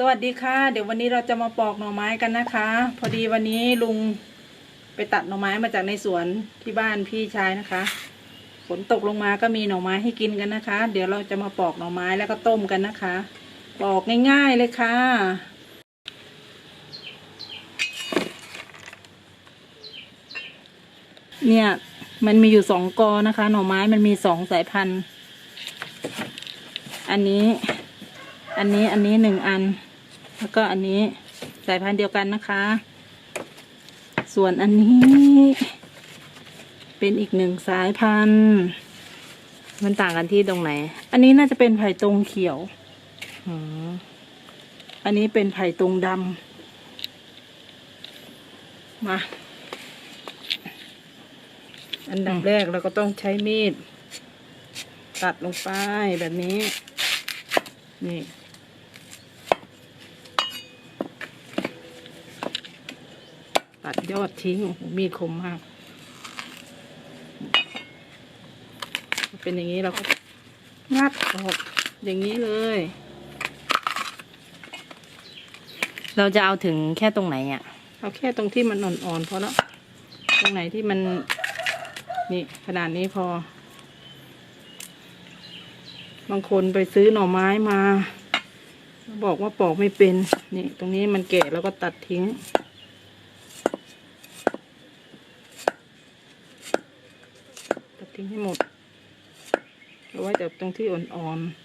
สวัสดีค่ะ เดี๋ยววันนี้เราจะมาปอกหน่อไม้กันนะคะ พอดีวันนี้ลุงไปตัดหน่อไม้มาจากในสวนที่บ้านพี่ชายนะคะฝนตกลงมาก็มีหน่อไม้ให้กินกันนะคะ เดี๋ยวเราจะมาปอกหน่อไม้แล้วก็ต้มกันนะคะ ปอกง่ายๆเลยค่ะ เนี่ยมันมีอยู่สองกอนะคะ หน่อไม้มันมีสองสายพันธุ์ อันนี้ อันนี้อันนี้หนึ่งอัน แล้วก็อันนี้สายพันธุ์เดียวกันนะคะ ส่วนอันนี้ เป็นอีกหนึ่งสายพันธุ์ มันต่างกันที่ตรงไหน อันนี้น่าจะเป็นไผ่ตรงเขียวอันนี้เป็นไผ่ตรงดำมา อันดับแรกเราก็ต้องใช้มีด ตัดลงไปแบบนี้ นี่ ตัดยอดทิ้งโอ้โหมีดคมมาก เป็นอย่างนี้เราก็งัดออกอย่างนี้เลย เราจะเอาถึงแค่ตรงไหนอะ เอาแค่ตรงที่มันอ่อนๆพอแล้ว ตรงไหนที่มัน นี่ขนาดนี้พอ บางคนไปซื้อหน่อไม้มา บอกว่าปอกไม่เป็น นี่ ตรงนี้มันแก่แล้วก็ตัดทิ้ง ตัด ทิ้งให้หมดเอาไว้แต่ตรงที่อ่อนๆ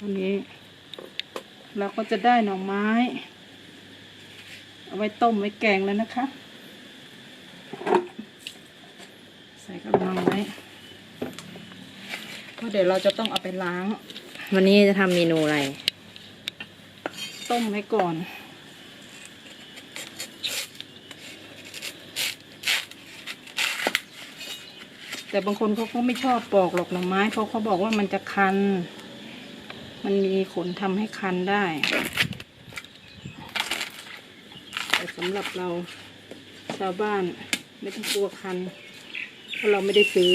อันนี้เราก็จะได้หน่อไม้ เอาไว้ต้มไว้แกงแล้วนะคะ ใส่กระมังไว้เพราะเดี๋ยวเราจะต้องเอาไปล้าง วันนี้จะทำเมนูอะไร ต้มไว้ก่อน แต่บางคนเขาก็ไม่ชอบปอกหรอกหน่อไม้ เพราะเขาบอกว่ามันจะคัน มันมีขนทำให้คันได้ แต่สำหรับเราชาวบ้านไม่ต้องกลัวคัน เพราะเราไม่ได้ซื้อ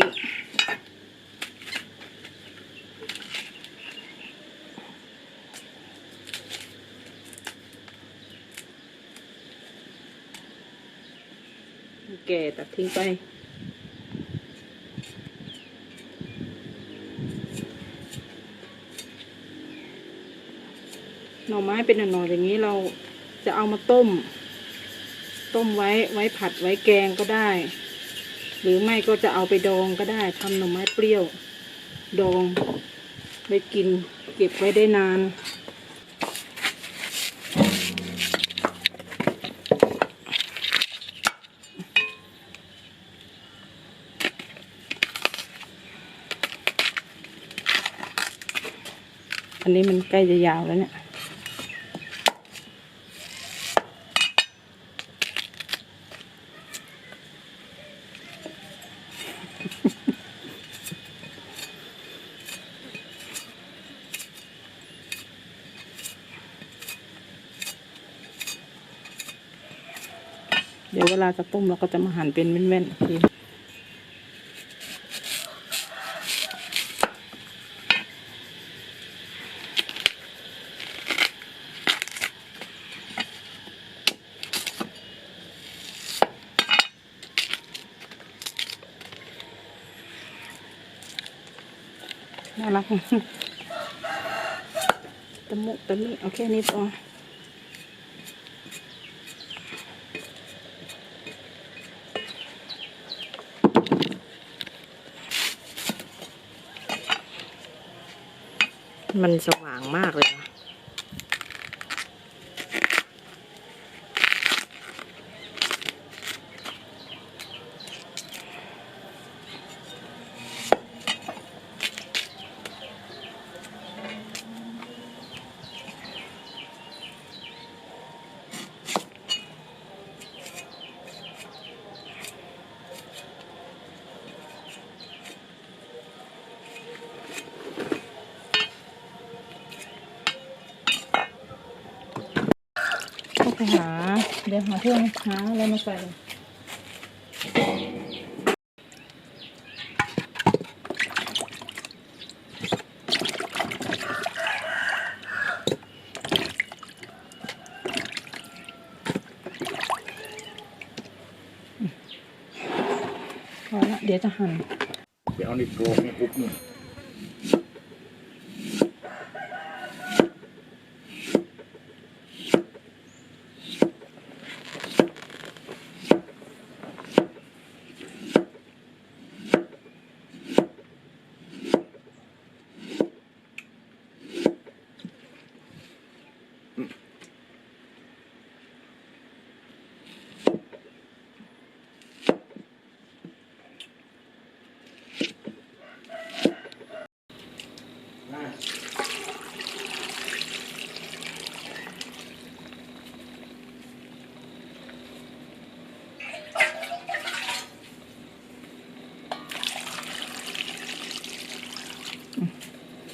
แก่ตัดทิ้งไป น่อไม้เป็นหน่อๆอย่างนี้เราจะเอามาต้ม ต้มไว้ไว้ผัดไว้แกงก็ได้ หรือไม่ก็จะเอาไปดองก็ได้ทำหน่อไม้เปรี้ยว ดองไว้กิน เก็บไว้ได้นานอันนี้มันใกล้จะยาวแล้วเนี่ย ดี๋ยวเวลาจะต้มเราก็จะมาหั่นเป็นเว้นๆทีน่ารักตะมุตะมิเอาแค่นี้พอ มันสว่างมากเลย ปหา เดี๋ยวหาเพื่องหาอะไรมาใส่พอละเดี๋ยวจะหั่นเดี๋ยวเอาในโกงนี่ปุ๊บนี่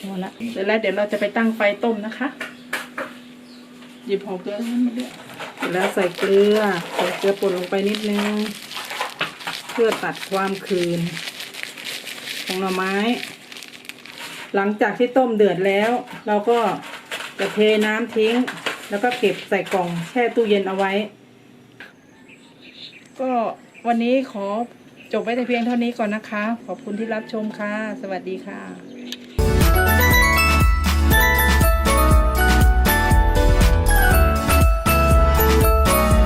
พอละเสร็จแล้วเดี๋ยวเราจะไปตั้งไฟต้มนะคะ หยิบห่อเกลือให้มาด้วยเสร็จแล้วใส่เกลือใส่เกลือป่นลงไปนิดนึง เพื่อตัดความคืน ของหน่อไม้ หลังจากที่ต้มเดือดแล้ว เราก็จะเทน้ำทิ้ง แล้วก็เก็บใส่กล่องแช่ตู้เย็นเอาไว้ ก็วันนี้ขอจบไว้แต่เพียงเท่านี้ก่อนนะคะ ขอบคุณที่รับชมค่ะ สวัสดีค่ะ